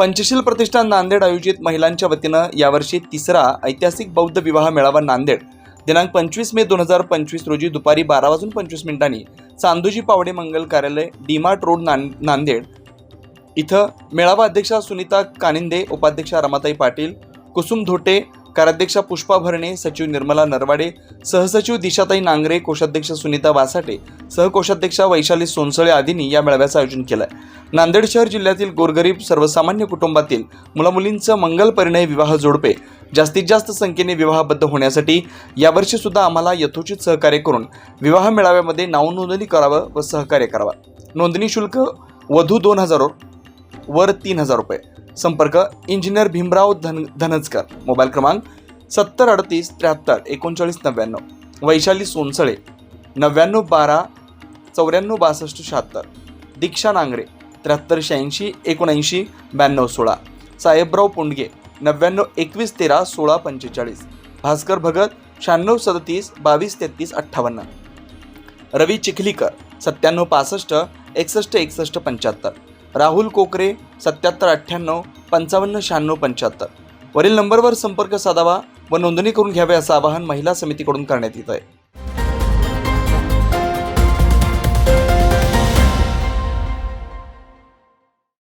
पंचशील प्रतिष्ठान नांदेड आयोजित महिलांच्या वतीनं यावर्षी तिसरा ऐतिहासिक बौद्ध विवाह मेळावा नांदेड. दिनांक पंचवीस मे दोन हजार पंचवीस रोजी दुपारी बारा वाजून पंचवीस मिनिटांनी चांदोजी पावडे मंगल कार्यालय डीमार्ट रोड नां नांदेड. इथं मेळावा अध्यक्षा सुनीता कानिंदे उपाध्यक्षा रमाताई पाटील कुसुम धोटे कार्याध्यक्षा पुष्पा भरणे सचिव निर्मला नरवाडे सहसचिव दिशाताई नांगरे कोषाध्यक्ष सुनीता वासाटे सहकोषाध्यक्षा वैशाली सोनसळे आदींनी या मेळाव्याचं आयोजन केलं आहे नांदेड शहर जिल्ह्यातील गोरगरीब सर्वसामान्य कुटुंबातील मुलामुलींचं मंगल परिणय विवाह जोडपे जास्तीत जास्त संख्येने विवाहबद्ध होण्यासाठी यावर्षी सुद्धा आम्हाला यथोचित सहकार्य करून विवाह मेळाव्यामध्ये नावनोंदणी करावं व सहकार्य करावं. नोंदणी शुल्क वधू दोन हजार वर तीन हजार रुपये. संपर्क इंजिनियर भीमराव धन धनजकर. मोबाईल क्रमांक सत्तर अडतीस त्र्याहत्तर एकोणचाळीस नव्याण्णव. वैशाली सोनसळे नव्याण्णव बारा चौऱ्याण्णव बासष्ट शहात्तर. दीक्षा नांगरे त्र्याहत्तर शहाऐंशी एकोणऐंशी ब्याण्णव सोळा. साहेबराव पुंडगे नव्याण्णव एकवीस तेरा सोळा पंचेचाळीस. भास्कर भगत शहाण्णव सदतीस बावीस तेहतीस अठ्ठावन्न. रवी चिखलीकर सत्त्याण्णव पासष्ट एकसष्ट एकसष्ट पंच्याहत्तर. राहुल कोकरे सत्याहत्तर अठ्ठ्याण्णव पंचावन्न शहाण्णव पंच्याहत्तर. वरील नंबरवर संपर्क साधावा व नोंदणी करून घ्यावे असं आवाहन महिला समितीकडून करण्यात येत आहे